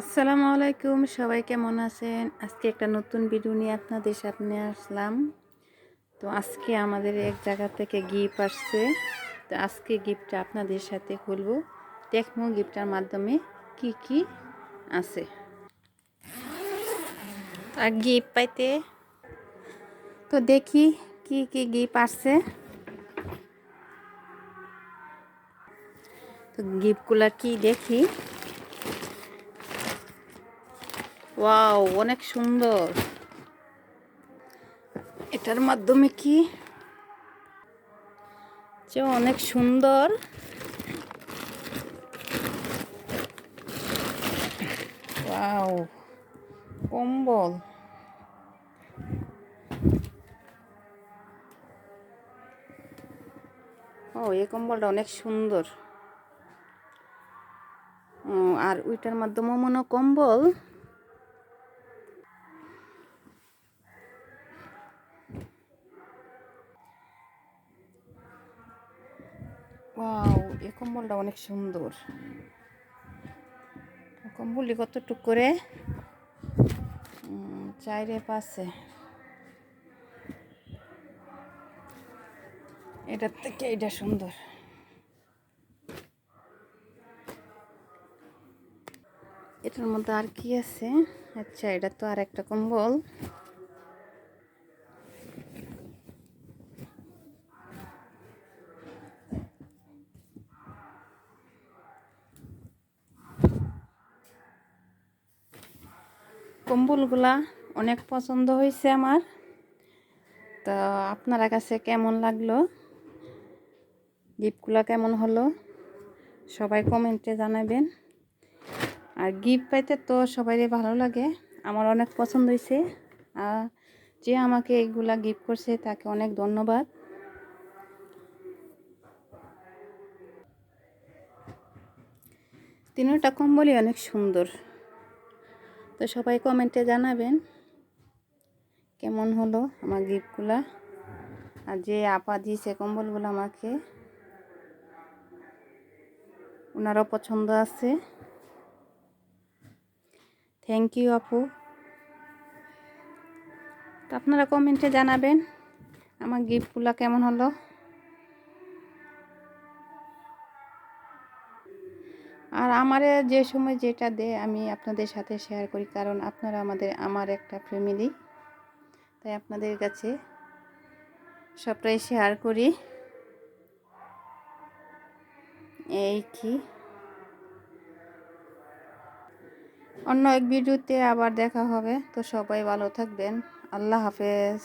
আসসালামু আলাইকুম, সবাই কেমন আছেন? আজকে একটা নতুন ভিডিও নিয়ে আপনাদের সামনে আসলাম। তো আজকে আমাদের এক জায়গা থেকে গিফট আসছে। তো আজকে গিফটটা আপনাদের সাথে খুলবো। দেখব গিফটটার মাধ্যমে কি কি আছে? আর গিফট পাইতে? তো দেখি কি কি গিফট আসছে। তো গিফটগুলো কি দেখি? ওয়াও, অনেক সুন্দর। এটার মাধ্যমে কি? যে অনেক সুন্দর। ওয়াও, কম্বল। ও এই কম্বলটা অনেক সুন্দর। আর ওইটার মাধ্যমে মনে কম্বল। ওয়াও, এই কম্বলটা অনেক সুন্দর। কম্বলটি কতটুক করে? চাইরে পাশে এটার থেকে এটা সুন্দর। এটার মধ্যে আর কি আছে? আচ্ছা এটা তো আর একটা কম্বল। কম্বলগুলা অনেক পছন্দ হয়েছে আমার। তো আপনারা কাছে কেমন লাগল? গিফটগুলো কেমন হলো? সবাই কমেন্টে জানাবেন। আর গিফট পাইতে তো সবারই ভালো লাগে, আমার অনেক পছন্দ হয়েছে। আর যে আমাকে এইগুলা গিফট করছে তাকে অনেক ধন্যবাদ। তিনটা কম্বলই অনেক সুন্দর। তো সবাই কমেন্টে জানাবেন কেমন হলো আমার গিফটগুলা। আর যে আপা দিয়েছে কম্বলগুলো আমাকে, ওনারও পছন্দ আছে। থ্যাংক ইউ আপু। তো আপনারা কমেন্টে জানাবেন আমার গিফটগুলো কেমন হলো। আর আমারে যে সময় যেটা দেয় আমি আপনাদের সাথে শেয়ার করি, কারণ আপনারা আমাদের, আমার একটা ফ্যামিলি তাই আপনাদের কাছে সবটাই শেয়ার করি। এই কি? অন্য এক ভিডিওতে আবার দেখা হবে, তো সবাই ভালো থাকবেন। আল্লাহ হাফেজ।